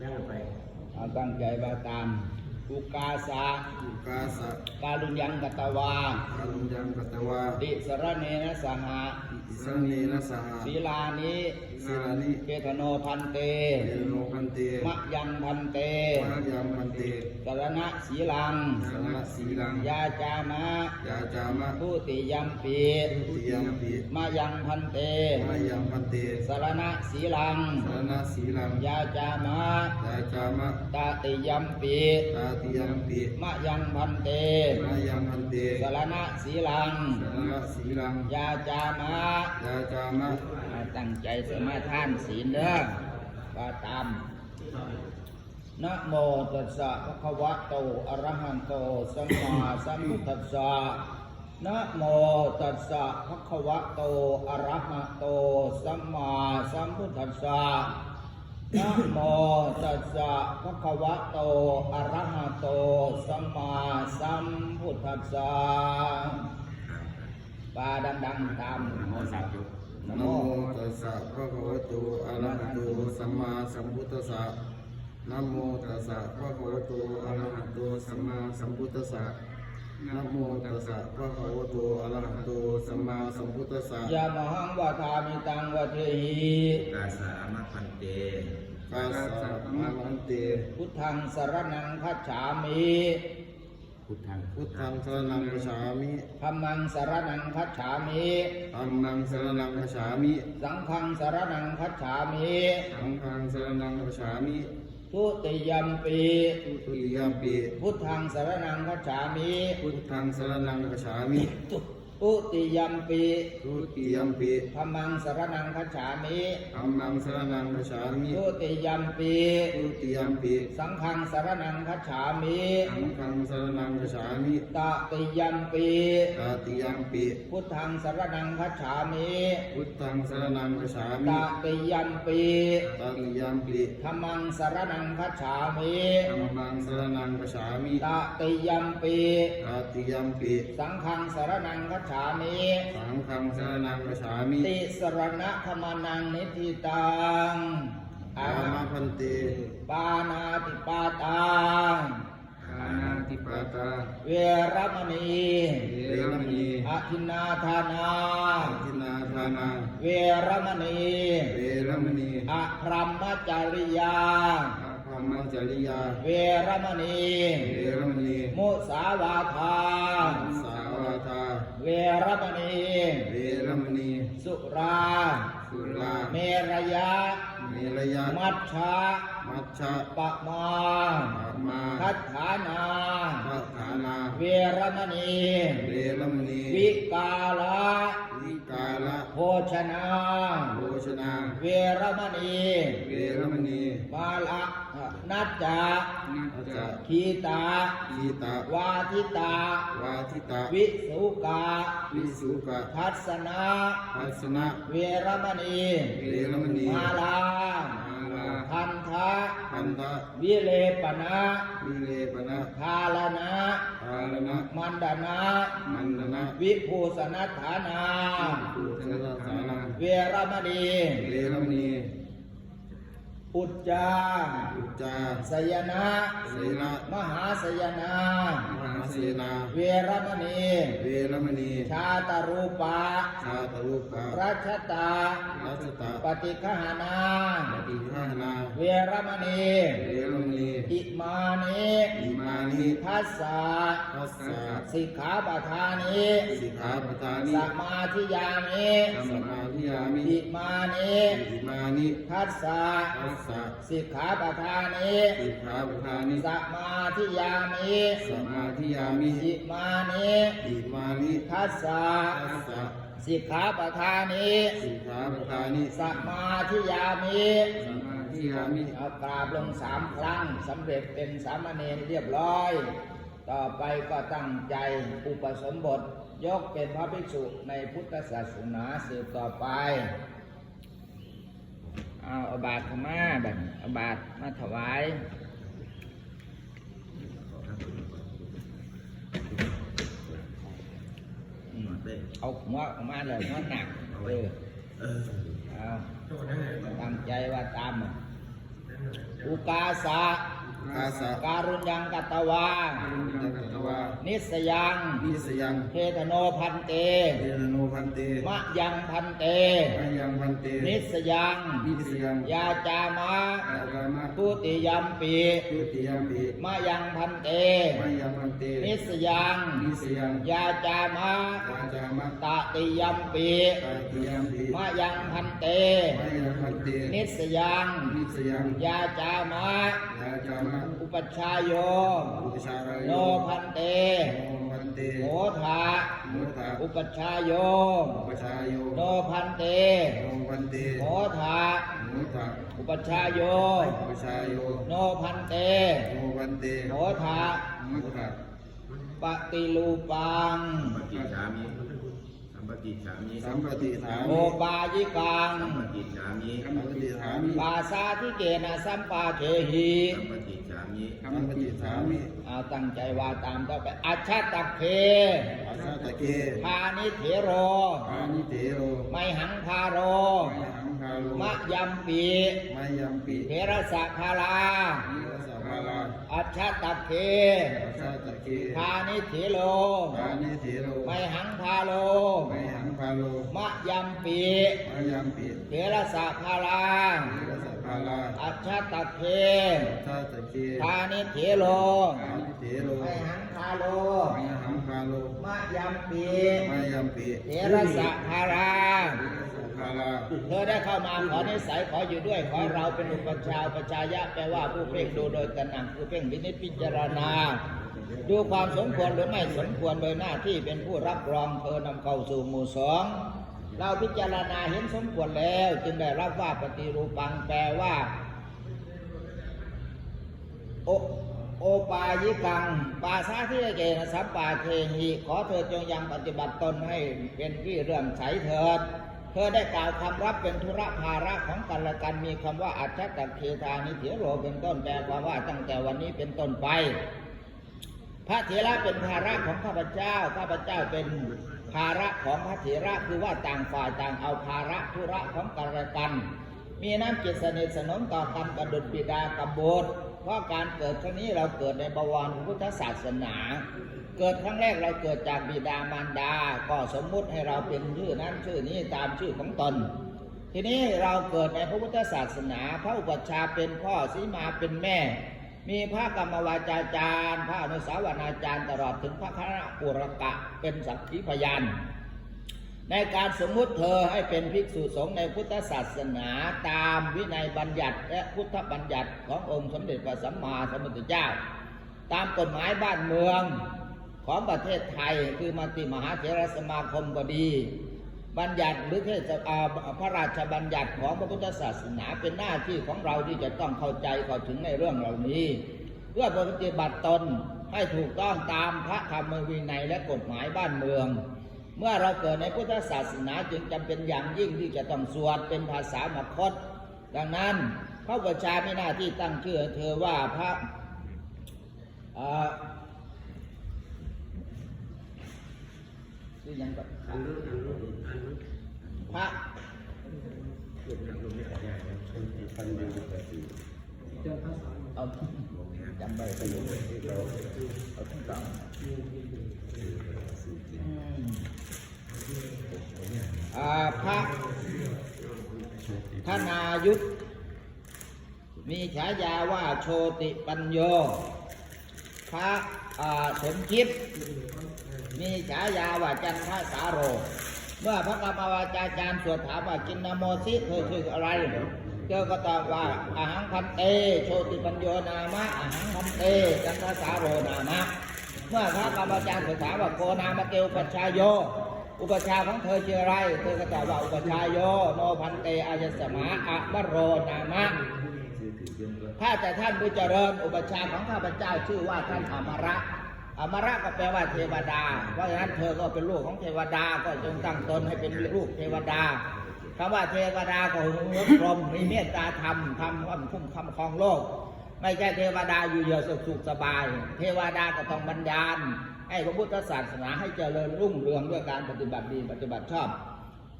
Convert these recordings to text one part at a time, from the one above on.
แบ่งกันไปเอาตั้งใจว่าตามอุกาสะอุกาสะกาลุญยังกตวากัลยังกัตวาติสรเนนะสหะอิสังเนนะสหะศีลานิ ศีลานิเกธโนพันเตเยโนพันเตมะยังพันเตมะยังพันเตกรณะศีลังสรณะสีลังยาจามะยาจามะผู้ติยัมปีทุติยมปิมะยังพันเตมะยังพันเตสรณะศีลังสรณะสีลังยาจามะยาจามะตาติยัมปีตาติยมปิมะยังพันเตมะยังพันเตสรณะศีลังสรณะสีลังยาจามะยาจามะมาตั้งใจสมาทานศีลเด้อก็ตามนะโมตัสสะภะคะวะโตอะระหันโตสัมมาสัมพุทธัสสะนะโมตัสสะภะคะวะโตอะระหะโตสัมมาสัมพุทธัสสะนะโมตัสสะภะคะวะโตอะระหะโตสัมมาสัมพุทธัสสะปาดังๆตามนะโมสามจบ นะโมตัสสะภะคะวะโตอะระหะโตสัมมาสัมพุทธัสสะนะโมตัสสะภะคะวะโตอะระหะโตสัมมาสัมพุทธัสสะนะโมตัสสะภะคะวะโตอะระหะโตสัมมาสัมพุทธัสสะยามหังวาทามิตังวะเทหิกาสามะพันเตกาสะมะมันเตพุทธังสรนังคัจฉามิ พุทธังพุทธังสรณังคัจฉามิธัมมังสรนังคัจฉามิธัมมังสรณังคัจฉามิ สังฆังสรนังคัจฉามิสังฆังสรณังคัจฉามิทุติยัมปีทุติยมปิพุทธังสรนังคัจฉามิพุทธังสรณังคัจฉามิ ทุติยัมปีทุติยมปิธัมมังสรนังคัจฉามิธัมมังสรณังคัจฉามิทุติยัมปีทุติยมปิสังฆังสรนังคัจฉามิสังฆังสรณังคัจฉามิตติยัมปีตาติยมปิพุทธังสรนังคัจฉามิพุทธังสรณังคัจฉาตมิติยัมปีตาติยมปิธรรมังสรนังคัจฉามิธัมมังสรณังคัจฉามิตติยัมปีตาติยมปิสังฆังสรนังคัจฉามิสังฆังสรณังคัจฉามิติสรณะธรรมนังนิธิตังอามาพันเตปานาติปาตังกานาติปาตาเวรมณีเวรมณีอธินาทานาทินาทานาเวรมณีเวรมณีอพรหมจริยาอาภมจริยา เวรมณี เวรมณี มุสาวาทาสาวาทา เวรมณีเวรมณี สุรา สุรา เมรยะ เมรยามัชชะ มัชชะปะมาปามาคัตถานาทัฏฐานา เวรมณี เวรมณี วิกาละวิ กาละโภชนาโภชนาเวรมณีเวรมณีมาละนัจจาอาจจะขีตาทีตาวาทิตาวาทิตา วิสุกาวิสุกะทัศนาทัศนะเวรมณีเวรมณีมาลามาลา พันธะพันธะวิเลปนะวิเลปนะคาลนะภาลนะมันดนะมันดนะ วิภูสนัฐานาปุถะสานา เวรมณีเวรมณีอุจจาอุจจาสยนะเสนะ มหาสยนาม หาเสนา เวรมณี เวรมณี ชาตรูปาชาตรูปะรัชตา รัชตะปฏิฆหานา ปฏิฆานา เวรมณี เวรมณี อิมานิอิมานิทัสสะทัสสะสิกขาปทานิสิกขาปทานิ สมาธิยามิ สมาธิยา มิอิมานิอิมานิทัสสะทัสสะสิกขาปทานิสิกขาปทานิสมาธิยามิสมาธิยามิอิมานิอิมานิทัสสะทัสสะสิกขาปทานิสิกขาปทานิสมาธิยามิสมาธิยามิเอากราบลงสามครั้งสำเร็จเป็นสามเณรเรียบร้อย ต่อไปก็ตั้งใจอุปสมบท ยกเป็นพระภิกษุในพุทธศาสนาสืบต่อไป เอาเอาบาทมาแบบเอาบาทมาถวายอืมเอาหัวออกมาเลยหัวหนักเออเออเอาตั้งใจว่าตามอะอุกาสะกาสะการุญยังกัตตวาจักต วา นิสยังนิสยังเทธโนพันเต เทนโนพันเต มะยังพันเตมายังพันเต นิสยังนิสยัง ยาจามะอากามะทุติยัมปีทุติยมปิมะยังพันเตมายังพันเต นิสยังนิสยัง ยาจามะวาจามะตติยัมปีตาติยมปิมะยังพันเตมายังพันเตนิ สยังนิสยังยาจามะ ยาจามะอุปัชฌายโยอุปชารายโนโยพันเตโนพันเตโหทาโมทาอุปัชฌายโยอุปชายโยโนพันเตโนพันเตโหทาโมทาอุปัชฌายโยอุปชายโยโนพันเตโนพันเตโหทาโมทาปฏิรูปังปฏิฉามิสัม ปติฉามิสัมปติฐาโอมิปายิกัง สัมปติฉามิสัมปติฐามิปาสาธิเกนะสัมปาเทหิสัมปติฉามิสัมปติฐามิเอาตั้งใจว่าตามต่อไป อัชชตักเพอาสาตะเกพานิเถโรอานิเตโรไมหังพาโร ไมหังคาโลมะยัมปีไมยัมปิเทระสะพาลานิรสภาลา อัชชตักเพอาสาตะเกพานิเถโรอานิเตโรไมหังพาโลไมหังคาโล มะยัมปีไมยัมปิเทระสะพาลานิรสภาลาอัชชตักเพอาสาตะเกพานิเถโรอานิเตโรไมหังพาโลไมหังคาโล มะยัมปีไมยัมปิเทระสะพาลานิรส ภาลาเธอได้เข้ามาขอนิสัยขออยู่ด้วย ขอเราเป็นอุปชาย์อุปชายะแปลว่าผู้เพ่งดูโดยกระหนังผู้เพ่งวินิจพิจารณา ดูความสมควรหรือไม่สมควรโดยหน้าที่เป็นผู้รับรองเธอนำเข้าสู่หมู่สองเราพิจารณาเห็นสมควรแล้ว จึงได้รับว่าปฏิรูปังแปลว่าโอโอปายิกัง ปาสาธิเกนะสัมปาเทหิขอเธอจงยังปฏิบัติตนให้เป็นที่เรื่อมใสเถิด เธอได้กล่าวคำรับเป็นธุระภาระของกันและกันมีคำว่าอัจฉตักเคทานิเถโรเป็นต้นแปลความว่าตั้งแต่วันนี้เป็นต้นไป พระเถระเป็นภาระของข้าพเจ้าข้าพเจ้าเป็นภาระของพระเถระคือว่าต่างฝ่ายต่างเอาภาระธุระของกันและกัน มีน้ำจิตสนิทสนมต่อกันกระดุดบิดากับบุตร เพราะการเกิดครั้งนี้เราเกิดในบวรพุทธศาสนา เกิดครั้งแรกเราเกิดจากบิดามารดา ก็สมมุติให้เราเป็นชื่อนั้นชื่อนี้ตามชื่อของตน ทีนี้เราเกิดในพระพุทธศาสนา พระอุปัชฌาย์เป็นพ่อสีมาเป็นแม่ มีพระกรรมวาจาจารย์ พระอนุสาวนาจารย์ตลอดถึงพระคณะปุรกะเป็นสักขีพยาน ในการสมมุติเธอให้เป็นภิกษุสงฆ์ในพุทธศาสนาตามวินัยบัญญัติและพุทธบัญญัติขององค์สมเด็จพระสัมมาสัมพุทธเจ้า ตามกฎหมายบ้านเมืองของประเทศไทยคือมติมหาเถรสมาคมก็ดี บัญญัติหรือเทศอาพระราชบัญญัติของพระพุทธศาสนาเป็นหน้าที่ของเราที่จะต้องเข้าใจเข้าถึงในเรื่องเหล่านี้ เพื่อปฏิบัติตนให้ถูกต้องตามพระธรรมวินัยและกฎหมายบ้านเมือง เมื่อเราเกิดในพุทธศาสนาจึงจำเป็นอย่างยิ่งที่จะต้องสวดเป็นภาษามคต ดังนั้นพระประชาไมีหน้าที่ตั้งชื่อเธอว่าพระชื่อยังกับพระเอา จำไปไปเลยเอาทุกอย่างอืมอ่าพระธนายุทธมีฉายาว่าโชติปัญโย พระสมคิดมีฉายาว่าจันทสาโร เมื่อพระกรรมวาจาจารย์สวดถามว่ากินนโมสิเธอคืออะไร เจ้าก็ตอบว่าอาหังพันเต โชติปัญโยนามะอาหังพันเตจันทสาโรนามะ เมื่อพระกรรมาจารย์สวดถาว่าโกนามะเตอุปัชายโย อุปชาของเธอชื่ออะไร เธอก็ตอบว่าอุปชายโยโนพันเตอายสมาอะวโรนามะถ้าแต่ท่านผู้เจริญอุปชาของข้าพเจ้าชื่อว่าท่านอมระอมระก็แปลว่าเทวดา เพราะฉะนั้นเธอก็เป็นลูกของเทวดาก็จงตั้งตนให้เป็นลูกเทวดา คำว่าเทวดาของษ์พรมมีเมตตาธรรมธรรมว่าคุ้มคำครองโลก ไม่ใช่เทวดาอยู่เดียวสุขสุขสบาย เทวดาก็ต้องบัญญาณให้พระพุทธศาสนาให้เจริญรุ่งเรืองด้วยการปฏิบัติดีปฏิบัติชอบ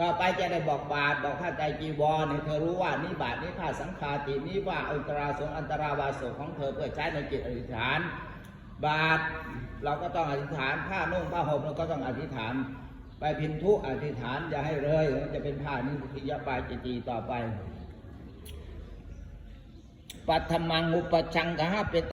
ต่อไปจะได้บอกบาทบอกข้าใจจีวรเธอรู้ว่านี่บาทนี้ผ้าสังขารตินี้ว่าอันตราสงอันตราวาสุของเธอเพื่อใช้ในจิตอธิษฐาน บาทเราก็ต้องอธิษฐานผ้านุ่งผ้าห่มเราก็ต้องอธิษฐาน ไปพินทุอธิษฐานจะให้เลยมันจะเป็นผ่านิทยาปาจิตีต่อไปปัทมังอุปชังกะหะเป็น